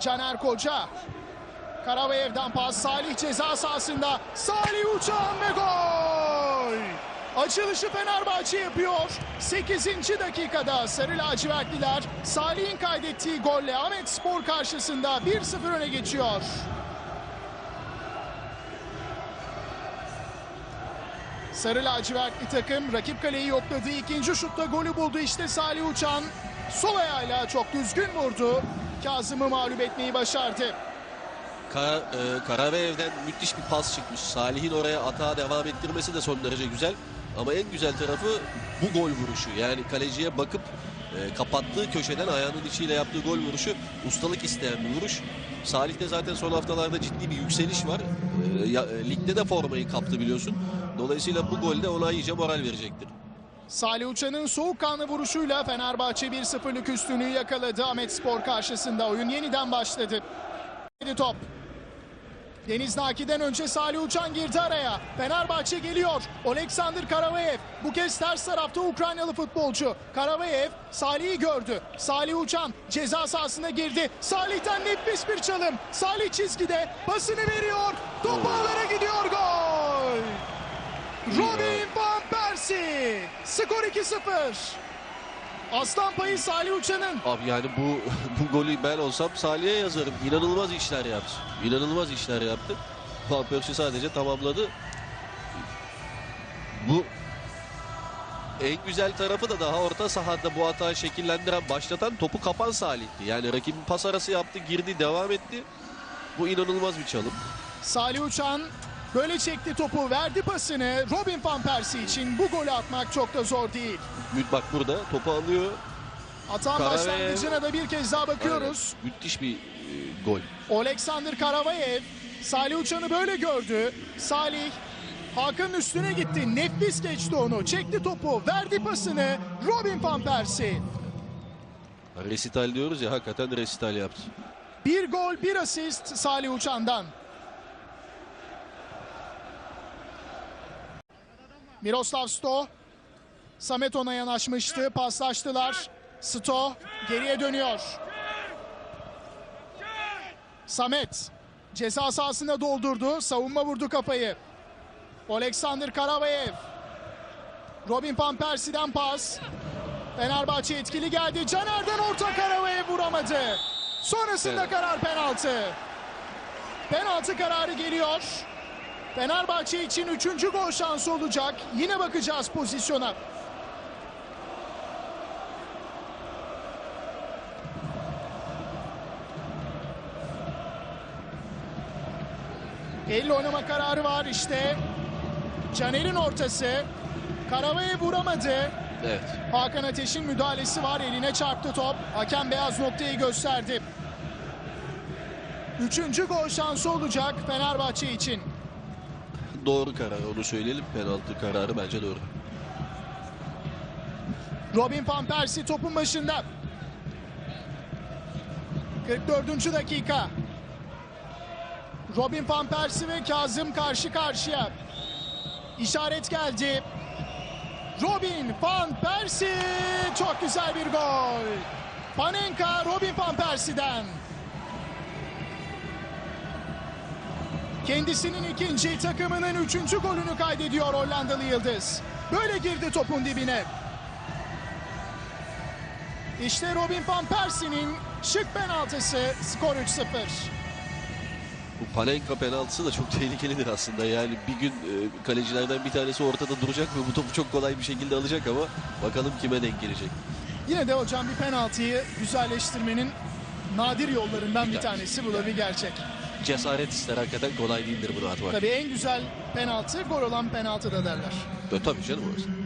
Caner Koca. Karavayev'den pas Salih ceza sahasında. Salih Uçan ve gol. Açılışı Fenerbahçe yapıyor. 8. dakikada Sarı Lacivertliler Salih'in kaydettiği golle Ahmet Spor karşısında 1-0 öne geçiyor. Sarı lacivertli takım rakip kaleyi yokladığı ikinci şutta golü buldu. İşte Salih Uçan sol ayağıyla çok düzgün vurdu. Kazım'ı mağlup etmeyi başardı. Kara, e, Karaveyev'den müthiş bir pas çıkmış. Salih'in oraya atağa devam ettirmesi de son derece güzel. Ama en güzel tarafı bu gol vuruşu. Yani kaleciye bakıp e, kapattığı köşeden ayağının içiyle yaptığı gol vuruşu ustalık isteyen bir vuruş. Salih'te zaten son haftalarda ciddi bir yükseliş var. E, ya- e, ligde de formayı kaptı biliyorsun. Dolayısıyla bu gol de ona iyice moral verecektir. Salih Uçan'ın soğukkanlı vuruşuyla Fenerbahçe 1-0'lık üstünlüğü yakaladı. Ahmet Spor karşısında oyun yeniden başladı. Top. Deniz Naki'den önce Salih Uçan girdi araya. Fenerbahçe geliyor. Oleksandr Karavayev. Bu kez ters tarafta Ukraynalı futbolcu. Karavayev Salih'i gördü. Salih Uçan ceza sahasına girdi. Salih'ten nefis bir çalım. Salih çizgide pasını veriyor. Top ağlara gidiyor gol. Robin Persie. Skor 2-0. Aslan payı Salih Uçan'ın. Abi yani bu bu golü ben olsam Salih'e yazarım. İnanılmaz işler yaptı. İnanılmaz işler yaptı. Van Persie sadece tamamladı. Bu en güzel tarafı da daha orta sahada bu hatayı şekillendiren, başlatan topu kapan Salih'ti. Yani rakibin pas arası yaptı, girdi, devam etti. Bu inanılmaz bir çalım. Salih Uçan böyle çekti topu, verdi pasını. Robin Van Persie için bu golü atmak çok da zor değil. Bak burada topu alıyor. Atan Karavayev. başlangıcına da bir kez daha bakıyoruz. Aynen. Müthiş bir e, gol. Oleksandr Karavayev Salih Uçan'ı böyle gördü. Salih Hakan'ın üstüne gitti. Nefis geçti onu. Çekti topu, verdi pasını. Robin Van Persie. Resital diyoruz ya hakikaten resital yaptı. Bir gol, bir asist Salih Uçan'dan. Miroslav Sto. Samet ona yanaşmıştı. Paslaştılar. Sto geriye dönüyor. Samet ceza sahasında doldurdu. Savunma vurdu kafayı. Oleksandr Karavayev. Robin Van Persie'den pas. Fenerbahçe etkili geldi. Caner'den orta Karavayev vuramadı. Sonrasında Evet. karar penaltı. Penaltı kararı geliyor. Fenerbahçe için üçüncü gol şansı olacak. Yine bakacağız pozisyona. Elle oynama kararı var işte. Caner'in ortası. Karavayev vuramadı. Evet. Hakan Ateş'in müdahalesi var. Eline çarptı top. Hakem beyaz noktayı gösterdi. Üçüncü gol şansı olacak Fenerbahçe için. Doğru karar onu söyleyelim. Penaltı kararı bence doğru. Robin Van Persie topun başında. 44. dakika. Robin Van Persie ve Kazım karşı karşıya. İşaret geldi. Robin Van Persie çok güzel bir gol. Panenka Robin Van Persie'den. Kendisinin ikinci takımının üçüncü golünü kaydediyor Hollandalı Yıldız. Böyle girdi topun dibine. İşte Robin Van Persie'nin şık penaltısı skor 3-0. Bu Panenka penaltısı da çok tehlikelidir aslında. Yani bir gün e, kalecilerden bir tanesi ortada duracak ve bu topu çok kolay bir şekilde alacak ama bakalım kime denk gelecek. Yine de hocam bir penaltıyı güzelleştirmenin nadir yollarından bir Bir tanesi. Bu da bir gerçek. Cesaret ister hakikaten kolay değildir bunu atmak. Tabii en güzel penaltı gol olan penaltı da derler. E, tabii canım orası.